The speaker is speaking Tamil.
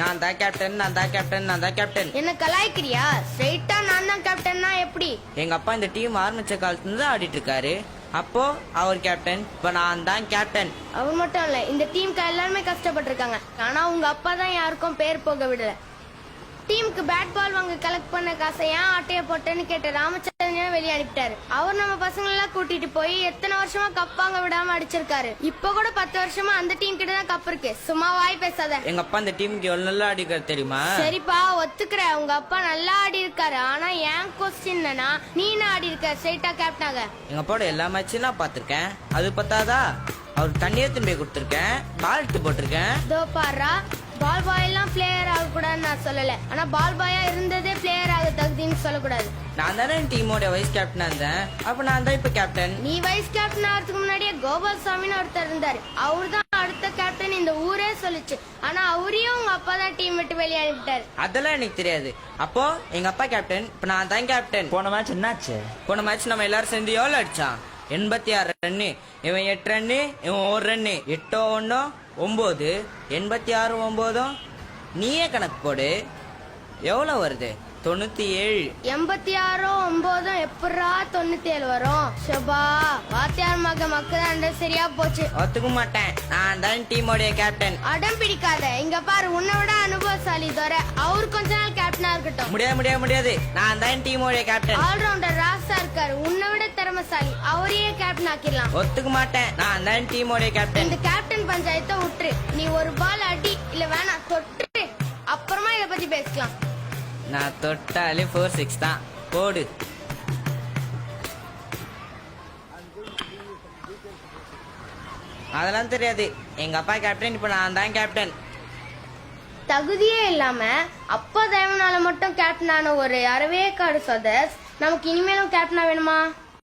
நான் தான் கேப்டன் நான் தான் கேப்டன் நான் தான் கேப்டன் என்ன கலாய்க்கிறியா? ஸ்ட்ரைட்டா நான் தான் கேப்டன்னா எப்படி? எங்க அப்பா இந்த டீம் ஆரம்பிச்ச காலத்துல இருந்து ஆடிட்டு இருக்காரு. அப்போ அவர் கேப்டன் இப்ப நான் தான் கேப்டன் அவர் மட்டும் இல்ல இந்த டீமுக்கு எல்லாருமே கஷ்டப்பட்டிருக்காங்க. ஆனா உங்க அப்பா தான் யாருக்கும் பேர் போக விடல. டீமுக்கு பேட் பால் வாங்க கலெக்ட் பண்ண காசை ஏன் ஆட்டைய போட்டேன்னு கேட்ட ராமச்சந்திரன் வெளியே அனுப்பிட்டாரு. அவர் நம்ம பசங்க எல்லாம் கூட்டிட்டு போய் எத்தனை வருஷமா கப் வாங்க விடாம அடிச்சிருக்காரு. இப்ப கூட பத்து வருஷமா அந்த டீம் கிட்ட தான் கப் இருக்கு. சும்மா வாய் பேசாத. எங்க அப்பா இந்த டீமுக்கு எவ்வளவு நல்லா அடிக்கிறார் தெரியுமா? சரிப்பா ஒத்துக்கிற உங்க அப்பா நல்லா ஆடி இருக்காரு. ஆனா ஏன் கொஸ்டின் என்னன்னா நீ என்ன ஆடி இருக்க? ஸ்ட்ரைட்டா கேப்டனாக எங்க அப்பாவோட எல்லா மேட்சும் நான் பாத்திருக்கேன் அது பத்தாதா? அவர் தண்ணி எடுத்துன்னு போய் கொடுத்துருக்கேன். பால் எடுத்து போட்டிருக்கேன். இதோ பாரா பால் பாய் எல்லாம் பிளேயர் ஆக கூடாதுன்னு நான் சொல்லல. ஆனா பால் பாயா இருந்ததே பிளேயர் ஆக தகுதின்னு சொல்லக்கூடாது. நான் தானே டீமோட வைஸ் கேப்டனா இருந்தேன். அப்ப நான் தான் இப்ப கேப்டன் நீ வைஸ் கேப்டன் ஆகிறதுக்கு முன்னாடியே கோபால்சாமின்னு ஒருத்தர் இருந்தாரு. அவரு தான் அடுத்த கேப்டன் இந்த ஊரே சொல்லுச்சு. ஆனா அவரையும் உங்க அப்பா தான் டீம் விட்டு வெளியே அனுப்பிட்டாரு அதெல்லாம் எனக்கு தெரியாது. அப்போ எங்க அப்பா கேப்டன் இப்ப நான் தான் கேப்டன் போன மேட்ச் என்னாச்சு? போன மேட்ச் நம்ம எல்லாரும் சேர்ந்து எவ்வளவு அடிச்சான் எண்பத்தி ஆறு ரன்னு. இவன் எட்டு ரன்னு இவன் ஒரு ரன்னு. எட்டோ ஒன்னோ ஒன்பது எண்பத்தி ஆறு ஒன்பதும் நீயே கணக்கு போடு. எவ்வளவு வருது? தொண்ணூத்தி ஏழு. எண்பத்தி ஆறோ ஒன்பதும் எப்படா தொண்ணூத்தி ஏழு வரும்? ஷபா வாத்தியார் மக மக்கள் சரியா போச்சு. ஒத்துக்க மாட்டேன். நான் தான் டீமோடைய கேப்டன் அடம் பிடிக்காத. இங்க பாரு உன்னை விட அனுபவசாலி தோற அவர் கொஞ்ச நாள் கேப்டனா இருக்கட்டும். முடியாது முடியாது முடியாது. நான் தான் டீமோடைய கேப்டன் ஆல்ரவுண்டர் திறமசாலி அவரையே கேப்டன் ஆக்கிடலாம். ஒத்துக்க மாட்டேன். நான் தான் டீமோடைய கேப்டன் இந்த கேப்டன் பஞ்சாயத்தை விட்டுரு. நீ ஒரு பால் அடி இல்ல வேணாம் தொட்டு அப்புறமா இத பத்தி பேசலாம் நான் தொட்டாலே ஃபோர் சிக்ஸ் தான். போடு. அதெல்லாம் தெரியாது. எங்க அப்பா கேப்டன் இப்ப நான் தான் கேப்டன் தகுதியே இல்லாம அப்பா தேவனால மட்டும் கேப்டன் ஆன ஒரு அறவே காடு சதஸ் நமக்கு இனிமேலும் கேப்டனா வேணுமா?